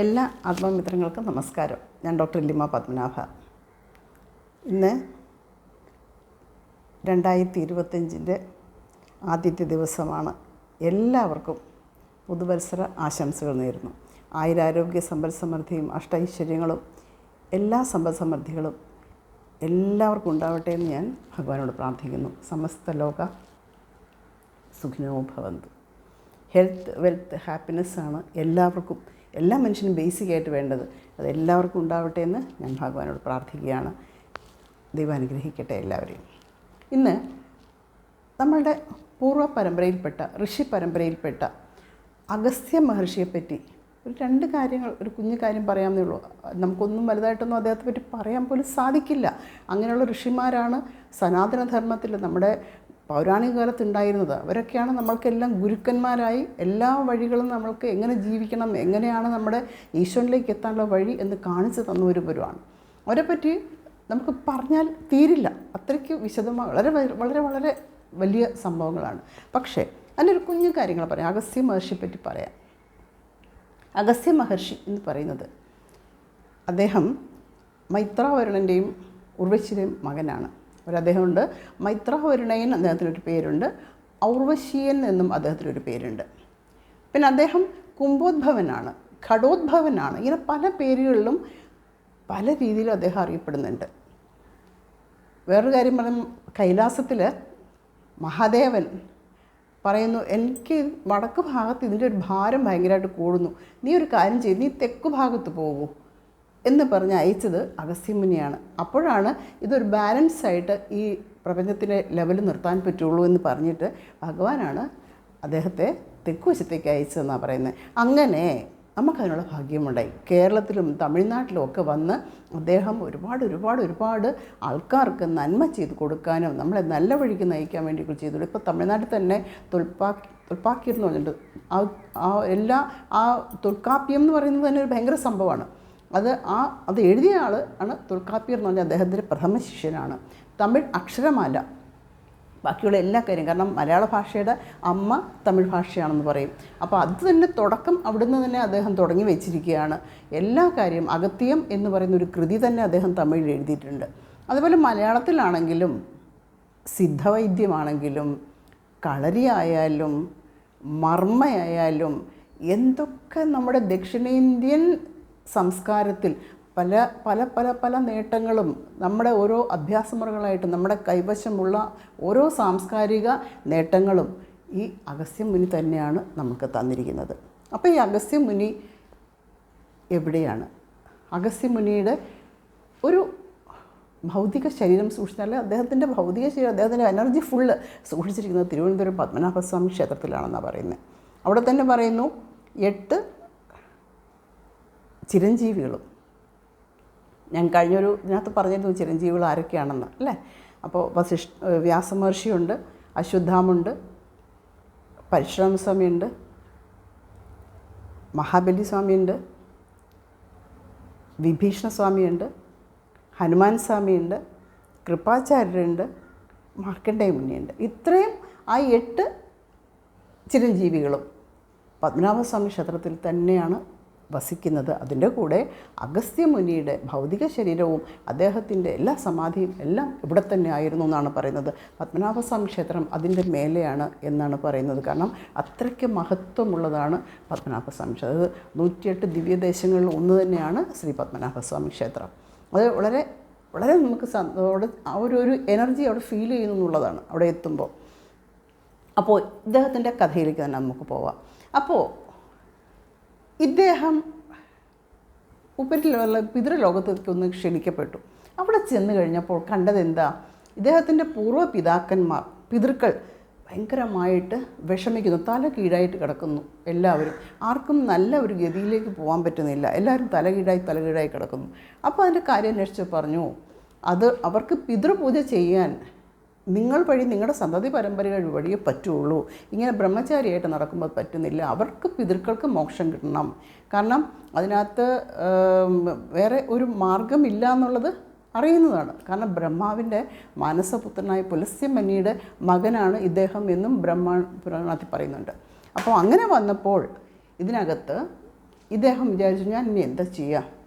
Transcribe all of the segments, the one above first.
എല്ലാ ആത്മമിത്രങ്ങൾക്കും നമസ്കാരം. ഞാൻ ഡോക്ടർ ലിമ പത്മനാഭ. ഇന്ന് രണ്ടായിരത്തി ഇരുപത്തഞ്ചിന്റെ ആദ്യത്തെ ദിവസമാണ് എല്ലാവർക്കും പുതുവത്സര ആശംസകൾ നേരുന്നു. ആയുരാരോഗ്യ സമ്പൽ സമൃദ്ധിയും അഷ്ടൈശ്വര്യങ്ങളും എല്ലാ സമ്പൽ സമൃദ്ധികളും എല്ലാവർക്കും ഉണ്ടാവട്ടെ എന്ന് ഞാൻ ഭഗവാനോട് പ്രാർത്ഥിക്കുന്നു. സമസ്ത ലോക സുഖിനോ ഭവന്തു. ഹെൽത്ത് വെൽത്ത് ഹാപ്പിനെസ്സാണ് എല്ലാവർക്കും എല്ലാ മനുഷ്യനും ബേസിക്കായിട്ട് വേണ്ടത് അത് എല്ലാവർക്കും ഉണ്ടാവട്ടെ എന്ന് ഞാൻ ഭഗവാനോട് പ്രാർത്ഥിക്കുകയാണ്. ദൈവം അനുഗ്രഹിക്കട്ടെ എല്ലാവരെയും. ഇന്ന് നമ്മളുടെ പൂർവ പരമ്പരയിൽപ്പെട്ട ഋഷി പരമ്പരയിൽപ്പെട്ട അഗസ്ത്യ മഹർഷിയെപ്പറ്റി ഒരു രണ്ട് കാര്യങ്ങൾ ഒരു കുഞ്ഞു കാര്യം പറയാമെന്നേ ഉള്ളൂ. നമുക്കൊന്നും വലുതായിട്ടൊന്നും അദ്ദേഹത്തെ പറ്റി പറയാൻ പോലും സാധിക്കില്ല. അങ്ങനെയുള്ള ഋഷിമാരാണ് സനാതനധർമ്മത്തിൽ നമ്മുടെ പൗരാണിക കാലത്ത് ഉണ്ടായിരുന്നത് അവരൊക്കെയാണ് നമ്മൾക്കെല്ലാം ഗുരുക്കന്മാരായി എല്ലാ വഴികളും നമ്മൾക്ക് എങ്ങനെ ജീവിക്കണം എങ്ങനെയാണ് നമ്മുടെ ഈശ്വരനിലേക്ക് എത്താനുള്ള വഴി എന്ന് കാണിച്ചു തന്നവരുവരുമാണ് അവരെപ്പറ്റി നമുക്ക് പറഞ്ഞാൽ തീരില്ല. അത്രയ്ക്ക് വിശദമായി വളരെ വളരെ വളരെ വലിയ സംഭവങ്ങളാണ്. പക്ഷേ അതിന്റെ ഒരു കുഞ്ഞു കാര്യങ്ങൾ പറയാം. അഗസ്ത്യ മഹർഷിയെ പറ്റി പറയാം. അഗസ്ത്യ മഹർഷി എന്ന് പറയുന്നത് അദ്ദേഹം മൈത്രാവരുണന്റെയും ഉർവശിയുടെയും മകനാണ്. ഒരു അദ്ദേഹമുണ്ട് മൈത്രാവരുണയൻ അദ്ദേഹത്തിനൊരു പേരുണ്ട്. ഔർവശീയൻ എന്നും അദ്ദേഹത്തിനൊരു പേരുണ്ട്. പിന്നെ അദ്ദേഹം കുംഭോദ്ഭവനാണ് ഘടോദ്ഭവനാണ്. ഇങ്ങനെ പല പേരുകളിലും പല രീതിയിലും അദ്ദേഹം അറിയപ്പെടുന്നുണ്ട്. വേറൊരു കാര്യം പറയും കൈലാസത്തിൽ മഹാദേവൻ പറയുന്നു എനിക്ക് വടക്ക് ഭാഗത്ത് ഇതിന്റെ ഒരു ഭാരം ഭയങ്കരമായിട്ട് കൂടുന്നു. നീ ഒരു കാര്യം ചെയ്ത് നീ തെക്ക് ഭാഗത്ത് പോകൂ എന്ന് പറഞ്ഞ് അയച്ചത് അഗസ്ത്യമുനിയാണ്. അപ്പോഴാണ് ഇതൊരു ബാലൻസ് ആയിട്ട് ഈ പ്രപഞ്ചത്തിന്റെ ലെവൽ നിർത്താൻ പറ്റുള്ളൂ എന്ന് പറഞ്ഞിട്ട് ഭഗവാനാണ് അദ്ദേഹത്തെ തെക്കുവശത്തേക്ക് അയച്ചതെന്നാണ് പറയുന്നത്. അങ്ങനെ നമുക്കതിനുള്ള ഭാഗ്യമുണ്ടായി. കേരളത്തിലും തമിഴ്നാട്ടിലും ഒക്കെ വന്ന് അദ്ദേഹം ഒരുപാട് ഒരുപാട് ഒരുപാട് ആൾക്കാർക്ക് നന്മ ചെയ്ത് കൊടുക്കാനും നമ്മളെ നല്ല വഴിക്ക് നയിക്കാൻ വേണ്ടി ചെയ്തു ഇപ്പോൾ തമിഴ്നാട്ടിൽ തന്നെ തൊൽപ്പാക്കി തൊൽപ്പാക്കിയം എന്ന് പറഞ്ഞിട്ട് ആ എല്ലാ ആ തൊൽക്കാപ്യം എന്ന് പറയുന്നത് തന്നെ ഒരു ഭയങ്കര സംഭവമാണ്. അത് ആ അത് എഴുതിയ ആൾ ആണ് തുൽക്കാപ്പിയർ എന്ന് പറഞ്ഞാൽ അദ്ദേഹത്തിന്റെ പ്രഥമ ശിഷ്യനാണ്. തമിഴ് അക്ഷരമാല. ബാക്കിയുള്ള എല്ലാ കാര്യം കാരണം മലയാള ഭാഷയുടെ അമ്മ തമിഴ് ഭാഷയാണെന്ന് പറയും. അപ്പോൾ അത് തന്നെ തുടക്കം അവിടുന്ന് തന്നെ അദ്ദേഹം തുടങ്ങി വെച്ചിരിക്കുകയാണ്. എല്ലാ കാര്യം അഗത്യം എന്ന് പറയുന്ന ഒരു കൃതി തന്നെ അദ്ദേഹം തമിഴിൽ എഴുതിയിട്ടുണ്ട്. അതുപോലെ മലയാളത്തിലാണെങ്കിലും സിദ്ധവൈദ്യമാണെങ്കിലും കളരിയായാലും മർമ്മയായാലും എന്തൊക്കെ നമ്മുടെ ദക്ഷിണേന്ത്യൻ സംസ്കാരത്തിൽ പല പല പല പല നേട്ടങ്ങളും നമ്മുടെ ഓരോ അഭ്യാസമുറകളായിട്ട് നമ്മുടെ കൈവശമുള്ള ഓരോ സാംസ്കാരിക നേട്ടങ്ങളും ഈ അഗസ്ത്യമുനി തന്നെയാണ് നമുക്ക് തന്നിരിക്കുന്നത്. അപ്പോൾ ഈ അഗസ്ത്യമുനി എവിടെയാണ്? അഗസ്ത്യമുനിയുടെ ഒരു ഭൗതിക ശരീരം സൂക്ഷിച്ചാൽ അദ്ദേഹത്തിന്റെ ഭൗതിക ശരീരം അദ്ദേഹത്തിന്റെ എനർജി ഫുള്ള് സൂക്ഷിച്ചിരിക്കുന്നത് തിരുവനന്തപുരം പത്മനാഭസ്വാമി ക്ഷേത്രത്തിലാണെന്നാണ് പറയുന്നത്. അവിടെ തന്നെ പറയുന്നു എട്ട് ചിരഞ്ജീവികളും. ഞാൻ കഴിഞ്ഞൊരു ഇതിനകത്ത് പറഞ്ഞിരുന്നു ചിരഞ്ജീവികൾ ആരൊക്കെയാണെന്ന് അല്ലേ? അപ്പോൾ വസിഷ് വ്യാസമഹർഷിയുണ്ട് അശ്വത്ഥാമുണ്ട് പരശുരാമസ്വാമിയുണ്ട് മഹാബലി സ്വാമിയുണ്ട് വിഭീഷണ സ്വാമിയുണ്ട് ഹനുമാൻ സ്വാമിയുണ്ട് കൃപാചാര്യരുണ്ട് മാർക്കണ്ഡേയ മുനിയുണ്ട് ഇത്രയും ആ എട്ട് ചിരഞ്ജീവികളും പത്മനാഭസ്വാമി ക്ഷേത്രത്തിൽ തന്നെയാണ് വസിക്കുന്നത്. അതിന്റെ കൂടെ അഗസ്ത്യമുനിയുടെ ഭൗതിക ശരീരവും അദ്ദേഹത്തിന്റെ എല്ലാ സമാധിയും എല്ലാം ഇവിടെ തന്നെ ആയിരുന്നു എന്നാണ് പറയുന്നത്. പത്മനാഭസ്വാമി ക്ഷേത്രം അതിന്റെ മേലെയാണ് എന്നാണ് പറയുന്നത്. കാരണം അത്രയ്ക്ക് മഹത്വമുള്ളതാണ് പത്മനാഭസ്വാമി ക്ഷേത്രം. അത് നൂറ്റിയെട്ട് ദിവ്യദേശങ്ങളിൽ ഒന്ന് തന്നെയാണ് ശ്രീ പത്മനാഭസ്വാമി ക്ഷേത്രം. അത് വളരെ വളരെ നമുക്ക് അവിടെ ആ ഒരു ഒരു എനർജി അവിടെ ഫീൽ ചെയ്യുന്നു എന്നുള്ളതാണ് അവിടെ എത്തുമ്പോൾ. അപ്പോൾ ഇദ്ദേഹത്തിന്റെ കഥയിലേക്ക് തന്നെ നമുക്ക് പോവാം. അപ്പോൾ ഇദ്ദേഹം ഉപരിലുള്ള പിതൃലോകത്തേക്ക് ഒന്ന് ക്ഷണിക്കപ്പെട്ടു. അവിടെ ചെന്ന് കഴിഞ്ഞപ്പോൾ കണ്ടതെന്താ ഇദ്ദേഹത്തിന്റെ പൂർവ പിതാക്കന്മാർ പിതൃക്കൾ ഭയങ്കരമായിട്ട് വിഷമിക്കുന്നു തല കീഴായിട്ട് കിടക്കുന്നു എല്ലാവരും. ആർക്കും നല്ല ഒരു ഗതിയിലേക്ക് പോകാൻ പറ്റുന്നില്ല. എല്ലാവരും തല കീഴായി തല കീഴായി കിടക്കുന്നു. അപ്പോൾ അതിന്റെ കാര്യം അന്വേഷിച്ച് പറഞ്ഞു അത് അവർക്ക് പിതൃപൂജ ചെയ്യാൻ നിങ്ങൾ വഴി നിങ്ങളുടെ സന്തതി പരമ്പരകൾ വഴിയേ പറ്റുള്ളൂ. ഇങ്ങനെ ബ്രഹ്മചാരിയായിട്ട് നടക്കുമ്പോൾ പറ്റുന്നില്ല. അവർക്ക് പിതൃക്കൾക്ക് മോക്ഷം കിട്ടണം. കാരണം അതിനകത്ത് വേറെ ഒരു മാർഗമില്ല എന്നുള്ളത് അറിയുന്നതാണ്. കാരണം ബ്രഹ്മാവിന്റെ മാനസപുത്രനായ പുലസ്യമനിയുടെ മകനാണ് ഇദ്ദേഹം എന്നും ബ്രഹ്മ പുരാണത്തിൽ പറയുന്നുണ്ട്. അപ്പോൾ അങ്ങനെ വന്നപ്പോൾ ഇതിനകത്ത് ഇദ്ദേഹം വിചാരിച്ചു ഞാൻ ഇനി എന്താ ചെയ്യുക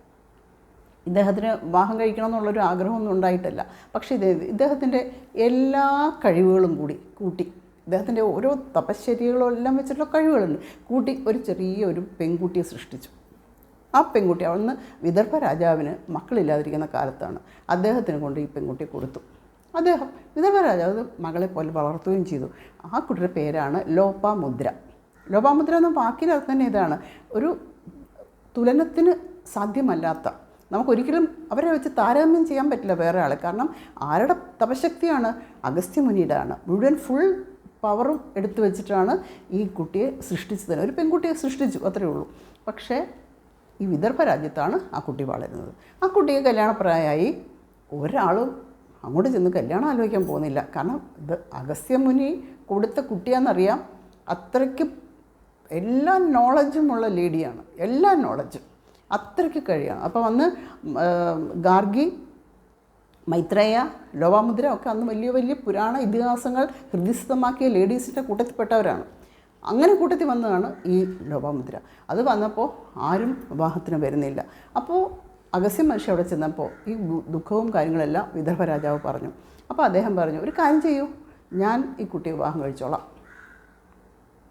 ഇദ്ദേഹത്തിന് വിവാഹം കഴിക്കണം എന്നുള്ളൊരു ആഗ്രഹമൊന്നും ഉണ്ടായിട്ടല്ല. പക്ഷേ ഇത് ഇദ്ദേഹത്തിന്റെ എല്ലാ കഴിവുകളും കൂടി കൂട്ടി ഇദ്ദേഹത്തിന്റെ ഓരോ തപശ്ചര്യകളും എല്ലാം വെച്ചിട്ടുള്ള കഴിവുകളുണ്ട് കൂട്ടി ഒരു ചെറിയ ഒരു പെൺകുട്ടിയെ സൃഷ്ടിച്ചു. ആ പെൺകുട്ടി അവിടുന്ന് വിദർഭ രാജാവിന് മക്കളില്ലാതിരിക്കുന്ന കാലത്താണ് അദ്ദേഹത്തിന് കൊണ്ട് ഈ പെൺകുട്ടിയെ കൊടുത്തു. അദ്ദേഹം വിദർഭ രാജാവ് മകളെ പോലെ വളർത്തുകയും ചെയ്തു. ആ കുട്ടിയുടെ പേരാണ് ലോപാമുദ്ര. ലോപാമുദ്ര എന്ന വാക്കിനകത്ത് തന്നെ ഇതാണ് ഒരു തുലനത്തിന് സാധ്യമല്ലാത്ത നമുക്കൊരിക്കലും അവരെ വെച്ച് താരതമ്യം ചെയ്യാൻ പറ്റില്ല വേറെ ആൾ കാരണം ആരുടെ തപശക്തിയാണ്? അഗസ്ത്യമുനിയുടെ ആണ് മുഴുവൻ ഫുൾ പവറും എടുത്തു വെച്ചിട്ടാണ് ഈ കുട്ടിയെ സൃഷ്ടിച്ചത്. ഒരു പെൺകുട്ടിയെ സൃഷ്ടിച്ചു അത്രയേ ഉള്ളൂ. പക്ഷേ ഈ വിദർഭ രാജ്യത്താണ് ആ കുട്ടി വളരുന്നത്. ആ കുട്ടിയെ കല്യാണപ്രായമായി ഒരാളും അങ്ങോട്ട് ചെന്ന് കല്യാണം ആലോചിക്കാൻ പോകുന്നില്ല. കാരണം ഇത് അഗസ്ത്യമുനി കൊടുത്ത കുട്ടിയാണെന്നറിയാം. അത്രയ്ക്ക് എല്ലാ നോളജുമുള്ള ലേഡിയാണ് എല്ലാ നോളജും അത്രയ്ക്ക് കഴിയണം. അപ്പോൾ അന്ന് ഗാർഗി മൈത്രേയ ലോപാമുദ്ര ഒക്കെ അന്ന് വലിയ വലിയ പുരാണ ഇതിഹാസങ്ങൾ ഹൃദയസ്ഥമാക്കിയ ലേഡീസിന്റെ കൂട്ടത്തിൽപ്പെട്ടവരാണ്. അങ്ങനെ കൂട്ടത്തിൽ വന്നതാണ് ഈ ലോപാമുദ്ര. അത് വന്നപ്പോൾ ആരും വിവാഹത്തിന് വരുന്നില്ല. അപ്പോൾ അഗസ്യ മനുഷ്യ അവിടെ ചെന്നപ്പോൾ ഈ ദുഃഖവും കാര്യങ്ങളെല്ലാം വിദർഭ രാജാവ് പറഞ്ഞു. അപ്പോൾ അദ്ദേഹം പറഞ്ഞു ഒരു കാര്യം ചെയ്യൂ ഞാൻ ഈ കുട്ടിയെ വിവാഹം കഴിച്ചോളാം.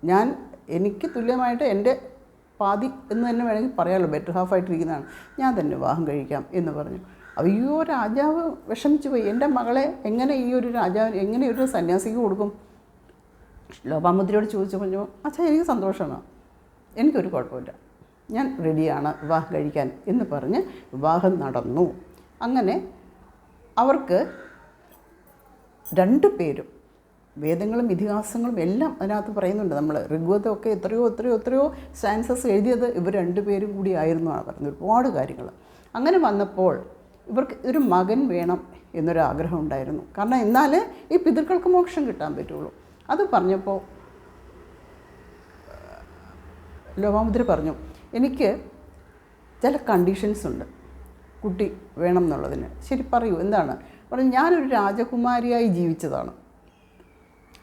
ഞാൻ എനിക്ക് തുല്യമായിട്ട് എന്റെ പാതി എന്ന് തന്നെ വേണമെങ്കിൽ പറയാമല്ലോ ബെറ്റർ ഹാഫ് ആയിട്ടിരിക്കുന്നതാണ്. ഞാൻ തന്നെ വിവാഹം കഴിക്കാം എന്ന് പറഞ്ഞു. അയ്യോ രാജാവ് വിഷമിച്ചു പോയി. എന്റെ മകളെ എങ്ങനെ ഈ ഒരു രാജാവ് എങ്ങനെ ഒരു സന്യാസിക്ക് കൊടുക്കും? ലോപാമുദ്രയോട് ചോദിച്ചു പറഞ്ഞു അച്ഛാ എനിക്ക് സന്തോഷമാണ്. എനിക്കൊരു കുഴപ്പമില്ല. ഞാൻ റെഡിയാണ് വിവാഹം കഴിക്കാൻ എന്ന് പറഞ്ഞ് വിവാഹം നടന്നു. അങ്ങനെ അവർക്ക് രണ്ടു പേരും വേദങ്ങളും ഇതിഹാസങ്ങളും എല്ലാം അതിനകത്ത് പറയുന്നുണ്ട് നമ്മൾ ഋഗ്വേദമൊക്കെ എത്രയോ എത്രയോ എത്രയോ സയൻസസ് എഴുതിയത് ഇവർ രണ്ടുപേരും കൂടി ആയിരുന്നു എന്നാണ് പറയുന്നത്. ഒരുപാട് കാര്യങ്ങൾ അങ്ങനെ വന്നപ്പോൾ ഇവർക്ക് ഒരു മകൻ വേണം എന്നൊരു ആഗ്രഹം ഉണ്ടായിരുന്നു. കാരണം എന്നാലേ ഈ പിതൃക്കൾക്ക് മോക്ഷം കിട്ടാൻ പറ്റുള്ളൂ. അത് പറഞ്ഞപ്പോൾ ലോകാമുദ്ര പറഞ്ഞു എനിക്ക് ചില കണ്ടീഷൻസ് ഉണ്ട്. കുട്ടി വേണം എന്നുള്ളതിന്. ശരി പറയൂ എന്താണ്? പറഞ്ഞു ഞാനൊരു രാജകുമാരിയായി ജീവിച്ചതാണ്.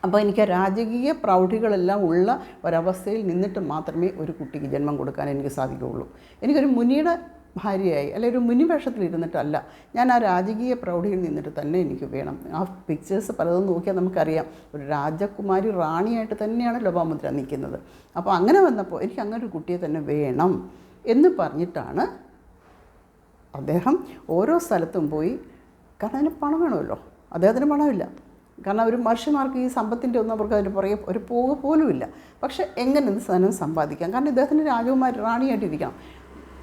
അപ്പോൾ എനിക്ക് രാജകീയ പ്രൗഢികളെല്ലാം ഉള്ള ഒരവസ്ഥയിൽ നിന്നിട്ട് മാത്രമേ ഒരു കുട്ടിക്ക് ജന്മം കൊടുക്കാൻ എനിക്ക് സാധിക്കുകയുള്ളൂ. എനിക്കൊരു മുനിയുടെ ഭാര്യയായി അല്ലെങ്കിൽ ഒരു മുനിവേഷത്തിൽ ഇരുന്നിട്ടല്ല ഞാൻ ആ രാജകീയ പ്രൗഢിയിൽ നിന്നിട്ട് തന്നെ എനിക്ക് വേണം. ആ പിക്ചേഴ്സ് പലതും നോക്കിയാൽ നമുക്കറിയാം ഒരു രാജകുമാരി റാണിയായിട്ട് തന്നെയാണ് ലോപാമുദ്ര നിൽക്കുന്നത്. അപ്പോൾ അങ്ങനെ വന്നപ്പോൾ എനിക്ക് അങ്ങനെ ഒരു കുട്ടിയെ തന്നെ വേണം എന്ന് പറഞ്ഞിട്ടാണ് അദ്ദേഹം ഓരോ സ്ഥലത്തും പോയി കാരണം അതിന് പണം വേണമല്ലോ? അദ്ദേഹത്തിന് പണമില്ല. കാരണം ഒരു മനുഷ്യന്മാർക്ക് ഈ സമ്പത്തിന്റെ ഒന്നും അവർക്ക് അതിന് പുറകെ ഒരു പോക പോലുമില്ല. പക്ഷേ എങ്ങനെ ഇത് സാധനം സമ്പാദിക്കാം? കാരണം ഇദ്ദേഹത്തിന് രാജകുമാരി റാണിയായിട്ടിരിക്കണം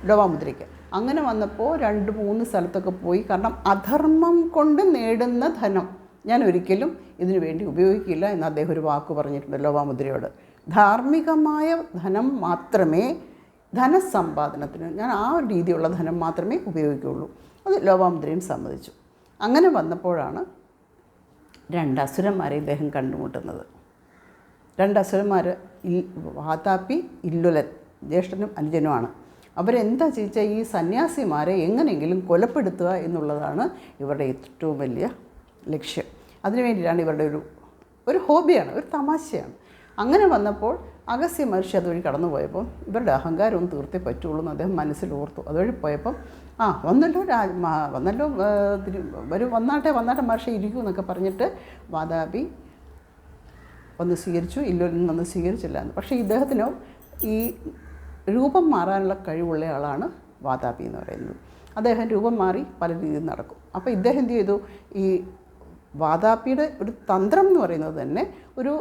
ലോപാമുദ്രയ്ക്ക്. അങ്ങനെ വന്നപ്പോൾ രണ്ട് മൂന്ന് സ്ഥലത്തൊക്കെ പോയി. കാരണം അധർമ്മം കൊണ്ട് നേടുന്ന ധനം ഞാൻ ഒരിക്കലും ഇതിനു വേണ്ടി ഉപയോഗിക്കില്ല എന്ന് അദ്ദേഹം ഒരു വാക്ക് പറഞ്ഞിട്ടുണ്ട് ലോപാമുദ്രയോട്. ധാർമ്മികമായ ധനം മാത്രമേ ധനസമ്പാദനത്തിന് ഞാൻ ആ രീതിയുള്ള ധനം മാത്രമേ ഉപയോഗിക്കുകയുള്ളൂ. അത് ലോപാമുദ്രയും സമ്മതിച്ചു. അങ്ങനെ വന്നപ്പോഴാണ് രണ്ട് അസുരന്മാരെ ഇദ്ദേഹം കണ്ടുമുട്ടുന്നത്. രണ്ട് അസുരന്മാർ ഇൽ വാതാപ്പി ഇല്ലുലൻ ജ്യേഷ്ഠനും അനുജനുമാണ്. അവരെന്താ ചോദിച്ചാൽ ഈ സന്യാസിമാരെ എങ്ങനെയെങ്കിലും കൊലപ്പെടുത്തുക എന്നുള്ളതാണ് ഇവരുടെ ഏറ്റവും വലിയ ലക്ഷ്യം. അതിനു വേണ്ടിയിട്ടാണ് ഇവരുടെ ഒരു ഒരു ഹോബിയാണ് ഒരു തമാശയാണ്. അങ്ങനെ വന്നപ്പോൾ അഗസ്യ മഹർഷി അതുവഴി കടന്നു പോയപ്പോൾ ഇവരുടെ അഹങ്കാരം ഒന്ന് തീർത്തേ പറ്റുള്ളൂ എന്ന് അദ്ദേഹം മനസ്സിൽ ഓർത്തു. അതുവഴി പോയപ്പം ആ വന്നല്ലോ രാജ വന്നല്ലോ ഒരു വന്നാട്ടെ വന്നാട്ടെ മഹർഷി ഇരിക്കൂ എന്നൊക്കെ പറഞ്ഞിട്ട് വാതാപി ഒന്ന് സ്വീകരിച്ചു. ഇല്ലൊന്നും വന്ന് സ്വീകരിച്ചില്ല എന്ന്. പക്ഷേ ഇദ്ദേഹത്തിന് ഈ രൂപം മാറാനുള്ള കഴിവുള്ള ആളാണ് വാതാപി എന്ന് പറയുന്നത്. അദ്ദേഹം രൂപം മാറി പല രീതിയിൽ നടക്കും. അപ്പോൾ ഇദ്ദേഹം എന്ത് ചെയ്തു? ഈ വാതാപ്പിയുടെ ഒരു തന്ത്രം എന്ന് പറയുന്നത് തന്നെ ഒരു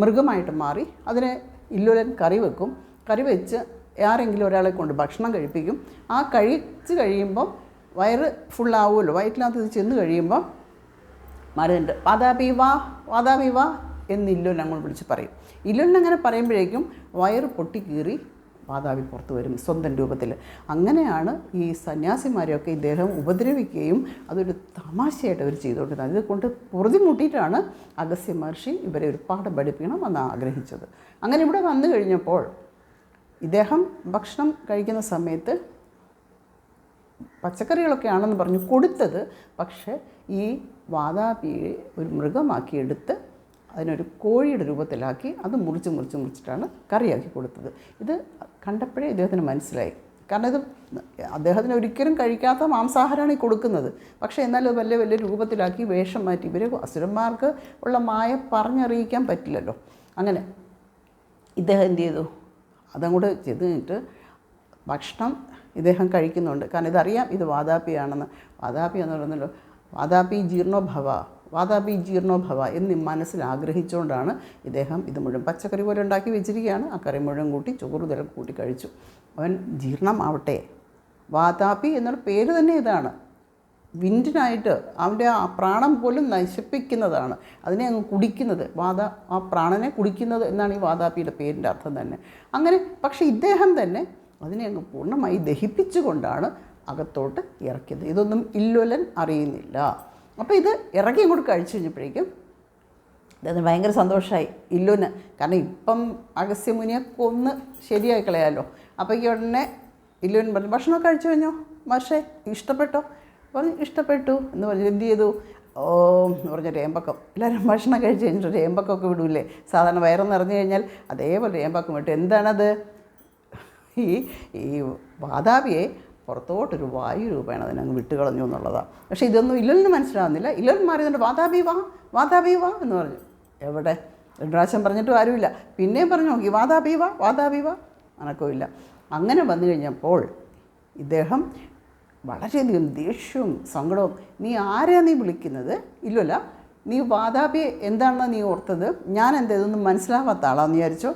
മൃഗമായിട്ട് മാറി അതിനെ ഇല്ലുലൻ കറി വെക്കും. കറി വെച്ച് ആരെങ്കിലും ഒരാളെ കൊണ്ട് ഭക്ഷണം കഴിപ്പിക്കും. ആ കഴിച്ച് കഴിയുമ്പം വയറ് ഫുള്ളാവുമല്ലോ വയറ്റിനകത്ത് ചെന്ന് കഴിയുമ്പം മരുന്നുണ്ട് വാതാപി വാ വാതാപി വാ എന്ന് ഇല്ലുലൻ അങ്ങോട്ട് വിളിച്ച് പറയും. ഇല്ലുലൻ അങ്ങനെ പറയുമ്പോഴേക്കും വയറ് പൊട്ടിക്കീറി വാതാപി പുറത്തു വരും സ്വന്തം രൂപത്തിൽ. അങ്ങനെയാണ് ഈ സന്യാസിമാരെയൊക്കെ ഇദ്ദേഹം ഉപദ്രവിക്കുകയും അതൊരു തമാശയായിട്ട് അവർ ചെയ്തുകൊണ്ടിരുന്നത്. അതുകൊണ്ട് പൊറുതിമുട്ടിയിട്ടാണ് അഗസ്യ മഹർഷി ഇവരെ ഒരു പാഠം പഠിപ്പിക്കണം എന്ന് ആഗ്രഹിച്ചത്. അങ്ങനെ ഇവിടെ വന്നു കഴിഞ്ഞപ്പോൾ ഇദ്ദേഹം ഭക്ഷണം കഴിക്കുന്ന സമയത്ത് പച്ചക്കറികളൊക്കെ ആണെന്ന് പറഞ്ഞു കൊടുത്തത്. പക്ഷേ ഈ വാതാപിയെ ഒരു മൃഗമാക്കി എടുത്ത് അതിനൊരു കോഴിയുടെ രൂപത്തിലാക്കി അത് മുറിച്ച് മുറിച്ച് മുറിച്ചിട്ടാണ് കറിയാക്കി കൊടുത്തത്. ഇത് കണ്ടപ്പോഴേ ഇദ്ദേഹത്തിന് മനസ്സിലായി. കാരണം ഇത് അദ്ദേഹത്തിന് ഒരിക്കലും കഴിക്കാത്ത മാംസാഹാരമാണ് ഈ കൊടുക്കുന്നത്. പക്ഷേ എന്നാലും വലിയ വലിയ രൂപത്തിലാക്കി വേഷം മാറ്റി. ഇവർ അസുരന്മാർക്ക് ഉള്ള മായ പറഞ്ഞറിയിക്കാൻ പറ്റില്ലല്ലോ. അങ്ങനെ ഇദ്ദേഹം എന്ത് ചെയ്തു? അതങ്ങോട്ട് ചെയ്ത് കഴിഞ്ഞിട്ട് ഭക്ഷണം ഇദ്ദേഹം കഴിക്കുന്നുണ്ട്. കാരണം ഇതറിയാം ഇത് വാതാപ്പിയാണെന്ന്. വാതാപ്പി എന്ന് പറയുന്നല്ലോ വാതാപ്പി ജീർണോഭവ. വാതാപി ജീർണോഭവ എന്ന് മനസ്സിൽ ആഗ്രഹിച്ചുകൊണ്ടാണ് ഇദ്ദേഹം ഇത് മുഴുവൻ പച്ചക്കറി പോലെ ഉണ്ടാക്കി വെച്ചിരിക്കുകയാണ്. ആ കറി മുഴുവൻ കൂട്ടി ചോറ് തിരക്ക് കൂട്ടി കഴിച്ചു. അവൻ ജീർണമാവട്ടെ. വാതാപി എന്നുള്ള പേര് തന്നെ ഇതാണ്. വിൻഡിനായിട്ട് അവന്റെ ആ പ്രാണം പോലും നശിപ്പിക്കുന്നതാണ്. അതിനെ അങ്ങ് കുടിക്കുന്നത്. വാത ആ പ്രാണനെ കുടിക്കുന്നത് എന്നാണ് ഈ വാതാപിയുടെ പേരിന്റെ അർത്ഥം തന്നെ. അങ്ങനെ പക്ഷേ ഇദ്ദേഹം തന്നെ അതിനെ അങ്ങ് പൂർണമായി ദഹിപ്പിച്ചുകൊണ്ടാണ് അകത്തോട്ട് ഇറക്കിയത്. ഇതൊന്നും ഇല്ലൊലൻ അറിയുന്നില്ല. അപ്പോൾ ഇത് ഇറക്കി ഇങ്ങോട്ട് കഴിച്ചു കഴിഞ്ഞപ്പോഴേക്കും അദ്ദേഹത്തിന് ഭയങ്കര സന്തോഷമായി ഇല്ലുന്ന്. കാരണം ഇപ്പം അഗസ്യമുനിയെ കൊന്ന് ശരിയായി കളയാമല്ലോ അപ്പോൾ ഈ ഉടനെ ഇല്ലുൻ പറഞ്ഞു ഭക്ഷണമൊക്കെ കഴിച്ചു കഴിഞ്ഞോ? മാഷേ ഇഷ്ടപ്പെട്ടോ? പറഞ്ഞു ഇഷ്ടപ്പെട്ടു. എന്ന് പറഞ്ഞു എന്ത് ചെയ്തു? ഓ എന്ന് പറഞ്ഞ രേമ്പക്കം എല്ലാവരും ഭക്ഷണം കഴിച്ച് കഴിഞ്ഞിട്ട് രേമ്പക്കമൊക്കെ വിടൂലേ? സാധാരണ വയറ് നിറഞ്ഞു കഴിഞ്ഞാൽ അതേപോലെ രേമ്പക്കം വിട്ടു. എന്താണത്? ഈ ഈ വാതാപിയെ പുറത്തോട്ടൊരു വായു രൂപേണ അതിനങ്ങ് വിട്ടുകളഞ്ഞു എന്നുള്ളതാണ് പക്ഷേ ഇതൊന്നും ഇല്ലലിന് മനസ്സിലാവുന്നില്ല. ഇല്ലൽ മാറിയതുകൊണ്ട് വാതാപി വാ വാതാപി വാ എന്ന് പറഞ്ഞു. എവിടെ? രണ്ട് പ്രാവശ്യം പറഞ്ഞിട്ടും ആരുമില്ല. പിന്നെയും പറഞ്ഞു നോക്കി വാതാപി വാ വാതാപി വാ. അനക്കമില്ല അങ്ങനെ വന്നു കഴിഞ്ഞപ്പോൾ ഇദ്ദേഹം വളരെയധികം ദേഷ്യവും സങ്കടവും നീ ആരെയാണ് നീ വിളിക്കുന്നത്? ഇല്ലല്ല നീ വാതാപി എന്താണെന്ന് നീ ഓർത്തത്? ഞാൻ എന്താ ഇതൊന്നും മനസ്സിലാവാത്ത ആളാന്ന് വിചാരിച്ചോ?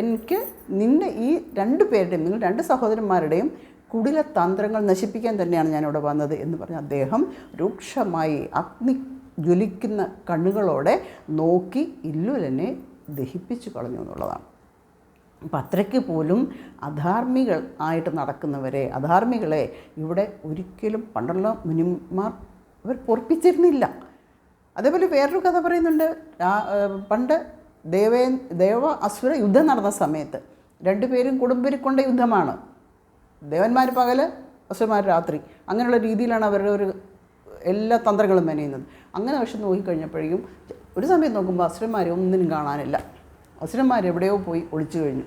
എനിക്ക് നിന്നെ ഈ രണ്ട് പേരുടെയും നിങ്ങൾ രണ്ട് സഹോദരന്മാരുടെയും കുടില തന്ത്രങ്ങൾ നശിപ്പിക്കാൻ തന്നെയാണ് ഞാനിവിടെ വന്നത് എന്ന് പറഞ്ഞ് അദ്ദേഹം രൂക്ഷമായി അഗ്നി ജ്വലിക്കുന്ന കണ്ണുകളോടെ നോക്കി ഇല്ലുലനെ ദഹിപ്പിച്ചു കളഞ്ഞു എന്നുള്ളതാണ്. അപ്പം അത്രയ്ക്ക് പോലും അധാർമികൾ ആയിട്ട് നടക്കുന്നവരെ അധാർമികളെ ഇവിടെ ഒരിക്കലും പണ്ടുള്ള മുനിമാർ അവർ പൊറപ്പിച്ചിരുന്നില്ല. അതേപോലെ വേറൊരു കഥ പറയുന്നുണ്ട്. പണ്ട് ദേവേ ദേവ അസുര യുദ്ധം നടന്ന സമയത്ത് രണ്ടുപേരും കുടുംബരിക്കൊണ്ട യുദ്ധമാണ്. ദേവന്മാർ പകൽ അസുരന്മാർ രാത്രി. അങ്ങനെയുള്ള രീതിയിലാണ് അവരുടെ ഒരു എല്ലാ തന്ത്രങ്ങളും മെനയുന്നത് അങ്ങനെ പക്ഷെ നോക്കിക്കഴിഞ്ഞപ്പോഴേക്കും ഒരു സമയം നോക്കുമ്പോൾ അസുരന്മാരെ ഒന്നിനും കാണാനില്ല. അസുരന്മാർ എവിടെയോ പോയി ഒളിച്ചു കഴിഞ്ഞു.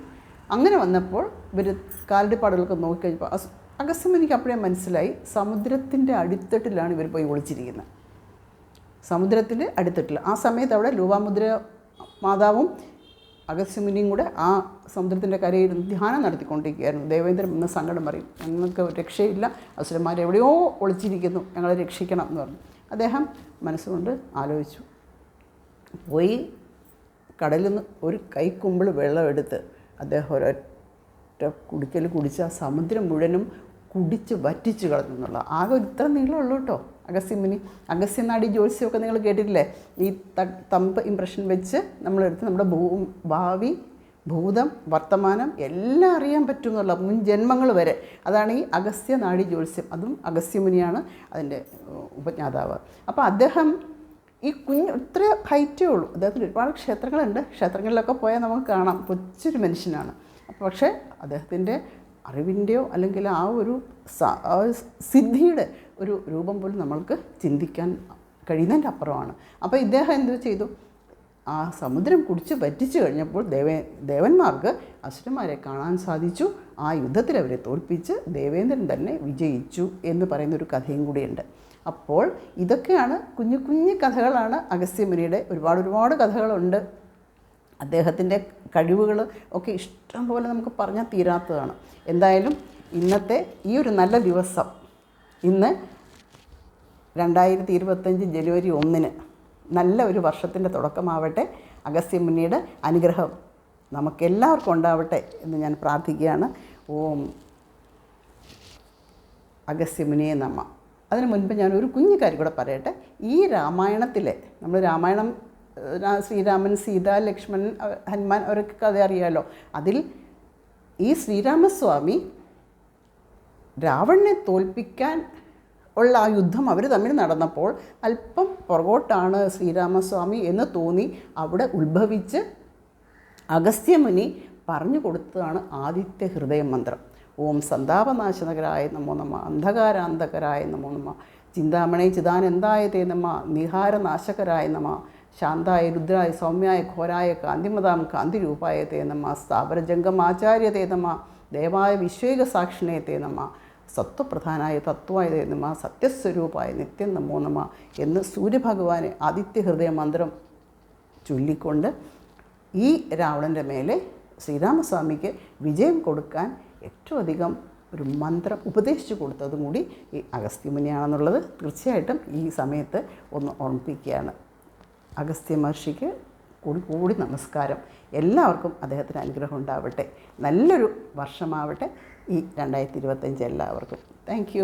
അങ്ങനെ വന്നപ്പോൾ ഇവർ കാലടിപ്പാടുകളൊക്കെ നോക്കിക്കഴിഞ്ഞപ്പോൾ അസ് അഗസ്ത്യമുനിക്ക് അപ്പോഴേ മനസ്സിലായി സമുദ്രത്തിന്റെ അടിത്തട്ടിലാണ് ഇവർ പോയി ഒളിച്ചിരിക്കുന്നത് സമുദ്രത്തിന്റെ അടിത്തട്ടിൽ ആ സമയത്ത് അവിടെ ലൂവാമുദ്ര മാതാവും അഗസ്ത്യമുനിയും കൂടെ ആ സമുദ്രത്തിന്റെ കരയിൽ ധ്യാനം നടത്തിക്കൊണ്ടിരിക്കുകയായിരുന്നു. ദേവേന്ദ്രൻ എന്ന സങ്കടം പറയും ഞങ്ങൾക്ക് രക്ഷയില്ല. അസുരന്മാർ എവിടെയോ ഒളിച്ചിരിക്കുന്നു. ഞങ്ങളെ രക്ഷിക്കണം എന്ന് പറഞ്ഞു. അദ്ദേഹം മനസ്സുകൊണ്ട് ആലോചിച്ചു. പോയി കടലിൽ നിന്ന് ഒരു കൈക്കുമ്പിൾ വെള്ളമെടുത്ത് അദ്ദേഹം ഒരൊറ്റ കുടിക്കൽ കുടിച്ച് ആ സമുദ്രം മുഴുവനും കുടിച്ച് വറ്റിച്ച് കളഞ്ഞു. എന്നുള്ള ആകെ ഇത്ര നീളമുള്ളൂ കേട്ടോ. അഗസ്യമുനി അഗസ്യനാടി ജ്യോത്സ്യമൊക്കെ നിങ്ങൾ കേട്ടിട്ടില്ലേ? ഈ തമ്പ് ഇംപ്രഷൻ വെച്ച് നമ്മളെടുത്ത് നമ്മുടെ ഭൂ ഭാവി ഭൂതം വർത്തമാനം എല്ലാം അറിയാൻ പറ്റും എന്നുള്ള മുൻ ജന്മങ്ങൾ വരെ. അതാണ് ഈ അഗസ്ത്യ നാടി ജ്യോത്സ്യം. അതും അഗസ്ത്യമുനിയാണ് അതിന്റെ ഉപജ്ഞാതാവ്. അപ്പോൾ അദ്ദേഹം ഈ കുഞ്ഞ് ഇത്ര ഹൈറ്റേ ഉള്ളൂ. അദ്ദേഹത്തിന് ഒരുപാട് ക്ഷേത്രങ്ങളുണ്ട്. ക്ഷേത്രങ്ങളിലൊക്കെ പോയാൽ നമുക്ക് കാണാം. കൊച്ചൊരു മനുഷ്യനാണ്. പക്ഷേ അദ്ദേഹത്തിന്റെ അറിവിന്റെയോ അല്ലെങ്കിൽ ആ ഒരു സിദ്ധിയുടെ ഒരു രൂപം പോലും നമ്മൾക്ക് ചിന്തിക്കാൻ കഴിയുന്നതിന്റെ അപ്പുറമാണ്. അപ്പോൾ ഇദ്ദേഹം എന്ത് ചെയ്തു? ആ സമുദ്രം കുടിച്ച് പറ്റിച്ചു കഴിഞ്ഞപ്പോൾ ദേവേ ദേവന്മാർക്ക് അസുരന്മാരെ കാണാൻ സാധിച്ചു. ആ യുദ്ധത്തിൽ അവരെ തോൽപ്പിച്ച് ദേവേന്ദ്രൻ തന്നെ വിജയിച്ചു എന്ന് പറയുന്ന ഒരു കഥയും കൂടിയുണ്ട്. അപ്പോൾ ഇതൊക്കെയാണ് കുഞ്ഞു കുഞ്ഞു കഥകളാണ് അഗസ്ത്യമുനിയുടെ ഒരുപാട് ഒരുപാട് കഥകളുണ്ട്. അദ്ദേഹത്തിന്റെ കഴിവുകൾ ഒക്കെ ഇഷ്ടം പോലെ നമുക്ക് പറഞ്ഞാൽ തീരാത്തതാണ്. എന്തായാലും ഇന്നത്തെ ഈ ഒരു നല്ല ദിവസം ഇന്ന് രണ്ടായിരത്തി ഇരുപത്തഞ്ച് ജനുവരി ഒന്നിന് നല്ല ഒരു വർഷത്തിന്റെ തുടക്കമാവട്ടെ. അഗസ്ത്യമുനിയുടെ അനുഗ്രഹം നമുക്കെല്ലാവർക്കും ഉണ്ടാവട്ടെ എന്ന് ഞാൻ പ്രാർത്ഥിക്കുകയാണ്. ഓം അഗസ്ത്യമുനിയെ നമ്മ അതിനു മുൻപ് ഞാൻ ഒരു കുഞ്ഞു കാര്യം കൂടെ പറയട്ടെ. ഈ രാമായണത്തിലെ നമ്മൾ രാമായണം ശ്രീരാമൻ സീത ലക്ഷ്മണൻ ഹനുമാൻ അവരൊക്കെ കഥ അറിയാമല്ലോ അതിൽ ഈ ശ്രീരാമസ്വാമി രാവണനെ തോൽപ്പിക്കാൻ ഉള്ള ആ യുദ്ധം അവർ തമ്മിൽ നടന്നപ്പോൾ അല്പം പുറകോട്ടാണ് ശ്രീരാമസ്വാമി എന്ന് തോന്നി. അവിടെ ഉത്ഭവിച്ച് അഗസ്ത്യമുനി പറഞ്ഞു കൊടുത്തതാണ് ആദിത്യ ഹൃദയ മന്ത്രം. ഓം സന്താപനാശനകരായ നമോ നമ അന്ധകാരാന്തകരായ നമോ നമ ചിന്താമണി ചിദാനന്ദായ നമ നിഹാരനാശകരായ നമ ശാന്തായ രുദ്രായ സൗമ്യായ ഘോരായ കാന്തിമതാം കാന്തിരൂപായ തേ നമ സ്ഥാപനജംഗമാചാര്യ തേ നമ ദേവായ വിശ്വേക സാക്ഷിണേ തേ നമ സത്വപ്രധാനായ തത്വമായ തേ സത്യസ്വരൂപമായ നിത്യം നമ എന്ന് സൂര്യഭഗവാനെ ആദിത്യഹൃദയ മന്ത്രം ചൊല്ലിക്കൊണ്ട് ഈ രാവണന്റെ മേലെ ശ്രീരാമസ്വാമിക്ക് വിജയം കൊടുക്കാൻ ഏറ്റവും അധികം ഒരു മന്ത്രം ഉപദേശിച്ചു കൊടുത്തതും കൂടി ഈ അഗസ്ത്യമുനിയാണെന്നുള്ളത് തീർച്ചയായിട്ടും ഈ സമയത്ത് ഒന്ന് ഓർമ്മിപ്പിക്കുകയാണ്. അഗസ്ത്യ മഹർഷിക്ക് കൂടി കൂടി നമസ്കാരം. എല്ലാവർക്കും അദ്ദേഹത്തിന് അനുഗ്രഹം ഉണ്ടാവട്ടെ. നല്ലൊരു വർഷമാവട്ടെ. ഈ രണ്ടായിരത്തി ഇരുപത്തഞ്ച് എല്ലാവർക്കും. താങ്ക്